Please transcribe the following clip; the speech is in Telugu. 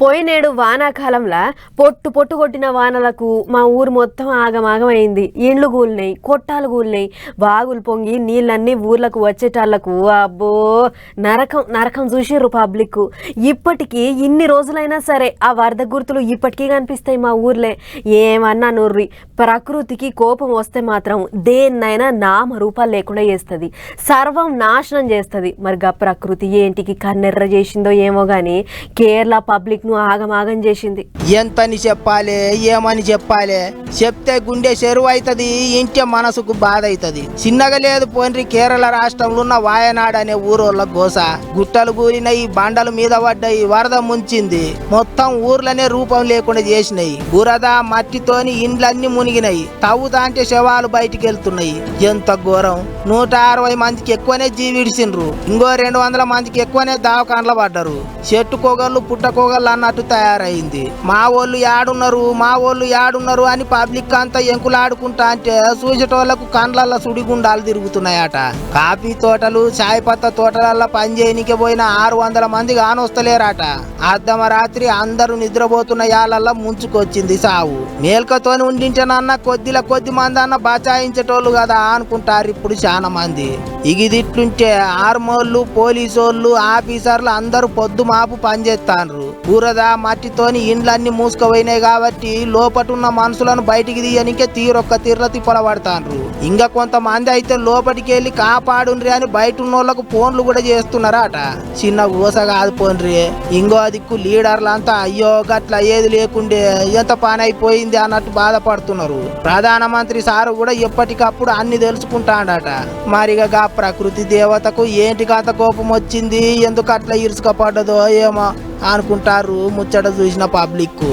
పోయినేడు వానాకాలంలో పొట్టు పొట్టు కొట్టిన వానలకు మా ఊరు మొత్తం ఆగమాగమైంది. ఇండ్లు కూలినాయి కొట్టాలు కూలినాయి బాగులు పొంగి నీళ్ళన్నీ ఊర్లకు వచ్చేటాళ్ళకు అబ్బో! నరకం నరకం చూసిర్రు పబ్లిక్ ఇప్పటికీ ఇన్ని రోజులైనా సరే ఆ వరద గుర్తులు ఇప్పటికీ కనిపిస్తాయి మా ఊర్లే. ఏమన్నా నొర్రి ప్రకృతికి కోపం వస్తే మాత్రం దేన్నైనా నామ రూపాలు లేకుండా చేస్తుంది. సర్వం నాశనం చేస్తుంది. మరి గా ప్రకృతి ఏంటికి కన్నెర్ర చేసిందో ఏమో కానీ కేరళ పబ్లిక్ నువ్వు ఆగమాగం చేసింది. ఎంతని చెప్పాలి ఏమని చెప్పాలి? చెప్తే గుండె చెరువు అవుతుంది ఇంటే మనసుకు బాధ అవుతుంది చిన్నగా లేదు పోన్రి కేరళ రాష్ట్రంలో ఉన్న వాయనాడ్ అనే ఊరోళ్ళ గోస. గుట్టలు కూలినాయి బండలు మీద పడ్డాయి వరద ముంచింది. మొత్తం ఊర్లనే రూపం లేకుండా చేసినాయి. బురద మట్టితోని ఇండ్లన్నీ మునిగినాయి. తవ్వుతా అంటే శవాలు బయటికి వెళ్తున్నాయి ఎంత ఘోరం! నూట అరవై మందికి ఎక్కువనే జీవిడిసిండ్రు ఇంకో రెండు వందల మందికి ఎక్కువనే దావకాండ్ల పడ్డారు. చెట్టు కోగళ్ళు పుట్ట కోగళ్ళు అన్నట్టు తయారైంది. మా వాళ్ళు యాడున్నారు మా వాళ్ళు యాడున్నారు అని పబ్లిక్ అంతా ఎంకులాడుకుంటా అంటే చూసేటోళ్ళకు కండ్లల్ల సుడిగుండాలు తిరుగుతున్నాయట. కాఫీ తోటలు చాయ్ పత్త తోటలల్లో పనిచేయనికి పోయిన ఆరు వందల మంది కానొస్తలేరట అర్ధమ రాత్రి అందరూ నిద్రపోతున్న యాలల్లో ముంచుకొచ్చింది సావు. మేల్కతోని ఉండించనన్న కొద్దిల కొద్ది మంది అన్న బచాయించేటోళ్ళు కదా అనుకుంటారు ఇప్పుడు చాలా మంది ఇగిదిట్లుంటే ఆర్మోళ్ళు పోలీసోళ్ళు ఆఫీసర్లు అందరూ పొద్దు మాపు పనిచేస్తాండ్రు బురద మట్టితోని ఇండ్లన్నీ మూసుకుపోయినాయి కాబట్టి లోపటున్న మనుషులను బయటికి తీయనికే తీరొక్క తీర్ల తిప్పలబడతాండ్రు. ఇంకా కొంతమంది అయితే లోపలికి వెళ్ళి కాపాడుండ్రి అని బయట ఉన్నోళ్ళకు ఫోన్లు కూడా చేస్తున్నారట. చిన్న ఊస కాదు పోన్రి. ఇంకో దిక్కు లీడర్లంతా అయ్యో గట్ల ఏది లేకుండే ఎంత పని అయిపోయింది అన్నట్టు బాధపడుతున్నారు. ప్రధానమంత్రి సారు కూడా ఎప్పటికప్పుడు అన్ని తెలుసుకుంటాడట. మరిగా గా ప్రకృతి దేవతకు ఏంటి అంత కోపం వచ్చింది ఎందుకు అట్లా ఇరుసుకపడ్డదో ఏమో. అనుకుంటారు ముచ్చట చూసిన పబ్లిక్